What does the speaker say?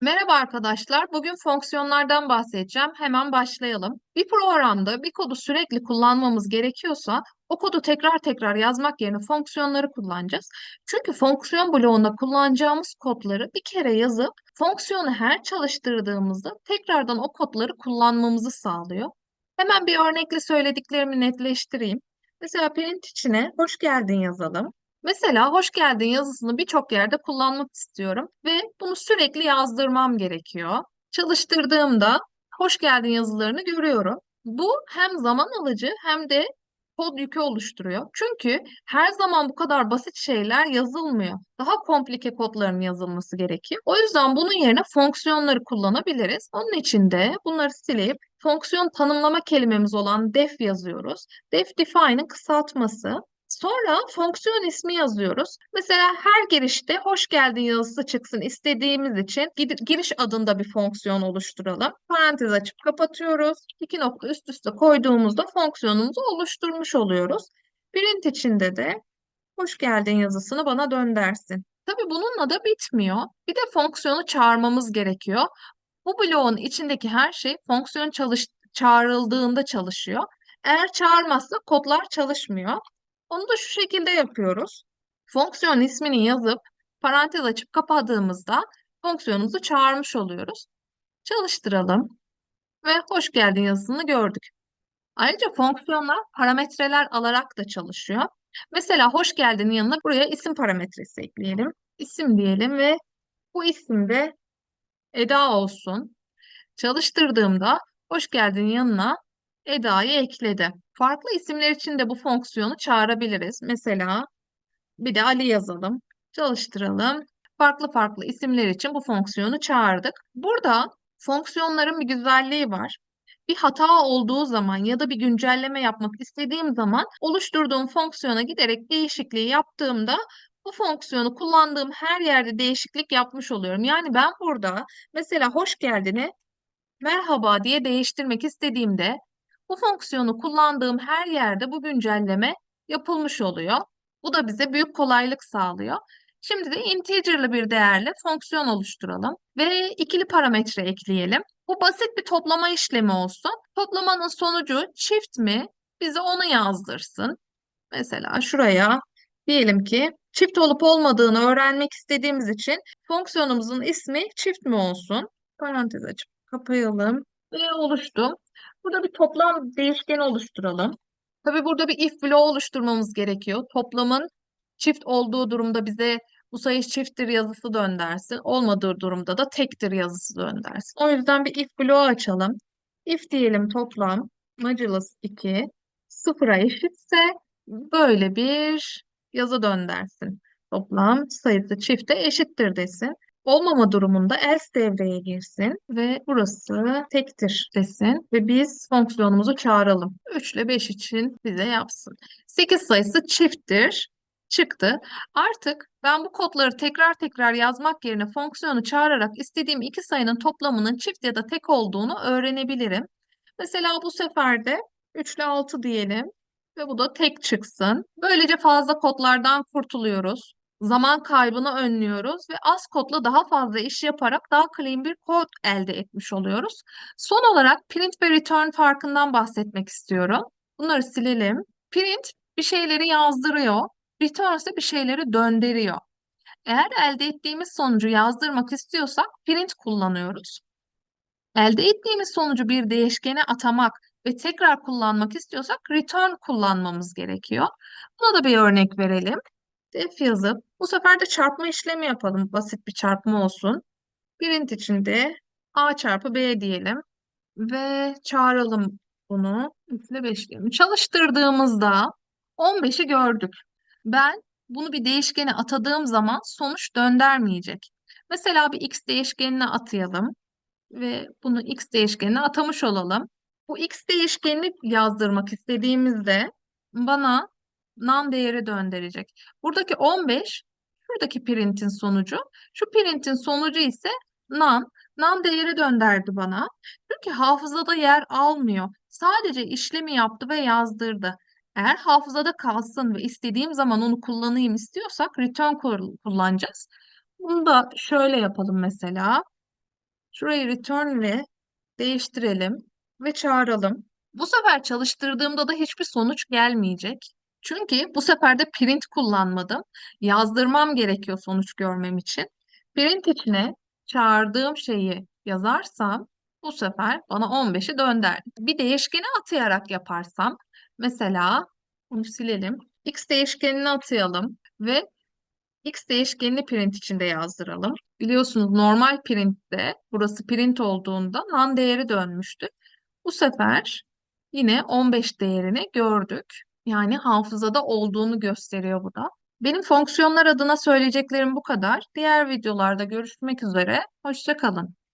Merhaba arkadaşlar. Bugün fonksiyonlardan bahsedeceğim. Hemen başlayalım. Bir programda bir kodu sürekli kullanmamız gerekiyorsa o kodu tekrar tekrar yazmak yerine fonksiyonları kullanacağız. Çünkü fonksiyon bloğunda kullanacağımız kodları bir kere yazıp fonksiyonu her çalıştırdığımızda tekrardan o kodları kullanmamızı sağlıyor. Hemen bir örnekle söylediklerimi netleştireyim. Mesela print içine hoş geldin yazalım. Mesela hoş geldin yazısını birçok yerde kullanmak istiyorum ve bunu sürekli yazdırmam gerekiyor. Çalıştırdığımda hoş geldin yazılarını görüyorum. Bu hem zaman alıcı hem de kod yükü oluşturuyor. Çünkü her zaman bu kadar basit şeyler yazılmıyor. Daha komplike kodların yazılması gerekiyor. O yüzden bunun yerine fonksiyonları kullanabiliriz. Onun için de bunları silip fonksiyon tanımlama kelimemiz olan def yazıyoruz. Def define'ın kısaltması. Sonra fonksiyon ismi yazıyoruz. Mesela her girişte hoş geldin yazısı çıksın istediğimiz için giriş adında bir fonksiyon oluşturalım. Parantez açıp kapatıyoruz. İki nokta üst üste koyduğumuzda fonksiyonumuzu oluşturmuş oluyoruz. Print içinde de hoş geldin yazısını bana dön dersin. Tabii bununla da bitmiyor. Bir de fonksiyonu çağırmamız gerekiyor. Bu bloğun içindeki her şey fonksiyon çalış çağrıldığında çalışıyor. Eğer çağırmazsa kodlar çalışmıyor. Onu da şu şekilde yapıyoruz. Fonksiyon ismini yazıp parantez açıp kapadığımızda fonksiyonumuzu çağırmış oluyoruz. Çalıştıralım ve hoş geldin yazısını gördük. Ayrıca fonksiyonlar parametreler alarak da çalışıyor. Mesela hoş geldin yanına buraya isim parametresi ekleyelim. İsim diyelim ve bu isim de Eda olsun. Çalıştırdığımda hoş geldin yanına Eda'yı ekledi. Farklı isimler için de bu fonksiyonu çağırabiliriz. Mesela bir de Ali yazalım. Çalıştıralım. Farklı farklı isimler için bu fonksiyonu çağırdık. Burada fonksiyonların bir güzelliği var. Bir hata olduğu zaman ya da bir güncelleme yapmak istediğim zaman oluşturduğum fonksiyona giderek değişikliği yaptığımda bu fonksiyonu kullandığım her yerde değişiklik yapmış oluyorum. Yani ben burada mesela hoş geldini merhaba diye değiştirmek istediğimde bu fonksiyonu kullandığım her yerde bu güncelleme yapılmış oluyor. Bu da bize büyük kolaylık sağlıyor. Şimdi de integer'lı bir değerle fonksiyon oluşturalım ve ikili parametre ekleyelim. Bu basit bir toplama işlemi olsun. Toplamanın sonucu çift mi? Bize onu yazdırsın. Mesela şuraya diyelim ki çift olup olmadığını öğrenmek istediğimiz için fonksiyonumuzun ismi çift mi olsun? Parantez açıp kapayalım ve oluştu. Burada bir toplam değişkeni oluşturalım. Tabii burada bir if bloğu oluşturmamız gerekiyor. Toplamın çift olduğu durumda bize bu sayı çifttir yazısı döndersin. Olmadığı durumda da tektir yazısı döndersin. O yüzden bir if bloğu açalım. If diyelim toplam modulus 2 sıfıra eşitse böyle bir yazı döndersin. Toplam sayısı çifte eşittir desin. Olmama durumunda else devreye girsin ve burası tektir desin ve biz fonksiyonumuzu çağıralım. 3 ile 5 için bize yapsın. 8 sayısı çifttir. Çıktı. Artık ben bu kodları tekrar tekrar yazmak yerine fonksiyonu çağırarak istediğim iki sayının toplamının çift ya da tek olduğunu öğrenebilirim. Mesela bu sefer de 3 ile 6 diyelim ve bu da tek çıksın. Böylece fazla kodlardan kurtuluyoruz zaman kaybını önlüyoruz ve az kodla daha fazla iş yaparak daha clean bir kod elde etmiş oluyoruz. Son olarak print ve return farkından bahsetmek istiyorum. Bunları silelim. Print bir şeyleri yazdırıyor, return ise bir şeyleri döndürüyor. Eğer elde ettiğimiz sonucu yazdırmak istiyorsak print kullanıyoruz. Elde ettiğimiz sonucu bir değişkene atamak ve tekrar kullanmak istiyorsak return kullanmamız gerekiyor. Buna da bir örnek verelim def yazıp bu sefer de çarpma işlemi yapalım. Basit bir çarpma olsun. Print içinde a çarpı b diyelim ve çağıralım bunu. 3 ile 5 diyelim. Çalıştırdığımızda 15'i gördük. Ben bunu bir değişkene atadığım zaman sonuç döndürmeyecek. Mesela bir x değişkenine atayalım ve bunu x değişkenine atamış olalım. Bu x değişkenini yazdırmak istediğimizde bana nan değeri döndürecek. Buradaki 15 şuradaki printin sonucu. Şu printin sonucu ise nan. Nan değeri döndürdü bana. Çünkü hafızada yer almıyor. Sadece işlemi yaptı ve yazdırdı. Eğer hafızada kalsın ve istediğim zaman onu kullanayım istiyorsak return kullanacağız. Bunu da şöyle yapalım mesela. Şurayı return ile değiştirelim ve çağıralım. Bu sefer çalıştırdığımda da hiçbir sonuç gelmeyecek. Çünkü bu sefer de print kullanmadım. Yazdırmam gerekiyor sonuç görmem için. Print içine çağırdığım şeyi yazarsam bu sefer bana 15'i dönder. Bir değişkeni atayarak yaparsam mesela bunu silelim. X değişkenini atayalım ve X değişkenini print içinde yazdıralım. Biliyorsunuz normal printte burası print olduğunda nan değeri dönmüştü. Bu sefer yine 15 değerini gördük. Yani hafızada olduğunu gösteriyor bu da. Benim fonksiyonlar adına söyleyeceklerim bu kadar. Diğer videolarda görüşmek üzere. Hoşça kalın.